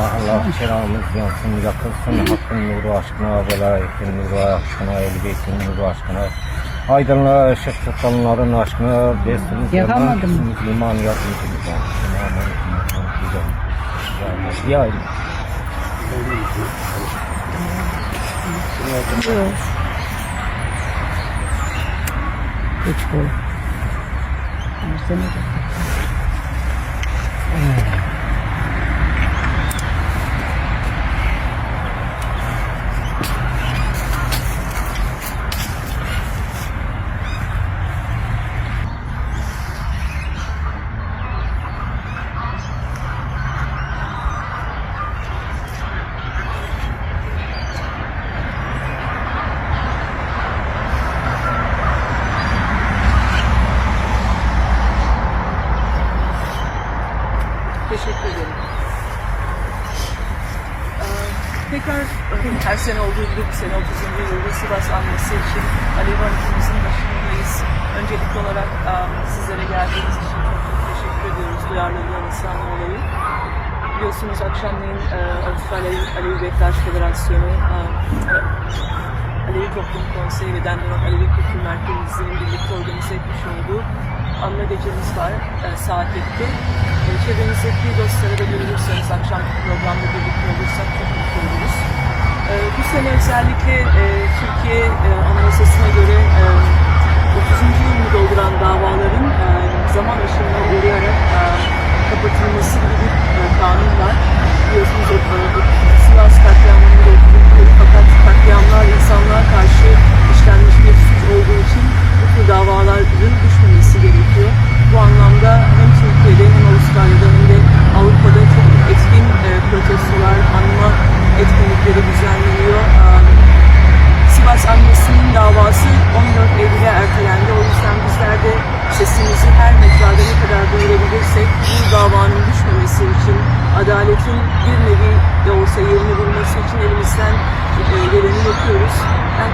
Allah Allah selamımız yansın, yakılsın hakkın nuru aşkına, velayetin nuru aşkına, ehl beytin nuru aşkına. Aydınlığa ışık tutanların aşkına, besiniz Yakamadım. Müslüman yardımcımız olsun. Ya, Üç boy. Versene de. Teşekkür ederim. Ee, Tekrar her sene olduğu gibi bu sene 30. yılda Sivas anması için Alev Hanım'ımızın başındayız. Öncelikli olarak e, sizlere geldiğiniz için çok çok teşekkür ediyoruz duyarlılığınızdan dolayı. Biliyorsunuz akşamleyin e, Avustralya Alevi Bektaş Federasyonu, e, Alevi Toplum Konseyi ve Dendiron Alevi Kültür Merkezimizin birlikte organize anma gecemiz var e, saat 2'de. E, çevrenizdeki dostları da görürseniz akşam programda birlikte olursak çok mutlu oluruz. E, bu sene özellikle e, Türkiye e, Anayasası'na göre e, 30. yılını dolduran davaların e, zaman aşımına uğrayarak e, kapatılması gibi bir e, kanun var. Biliyorsunuz o, e, o Sivas katliamının da 30. yılı fakat katliamlar insanlığa karşı işlenmiş bir suç olduğu için bu tür davaların düşmemesi gerekiyor. Bu anlamda hem Türkiye'de hem Avustralya'da hem de Avrupa'da çok etkin e, protestolar, anma etkinlikleri düzenleniyor. E, Sivas annesinin davası 14 Eylül'e ertelendi. O yüzden bizler de sesimizi her mecrada ne kadar duyurabilirsek bu davanın düşmemesi için, adaletin bir nevi de olsa yerini bulması için elimizden e, geleni yapıyoruz. Ben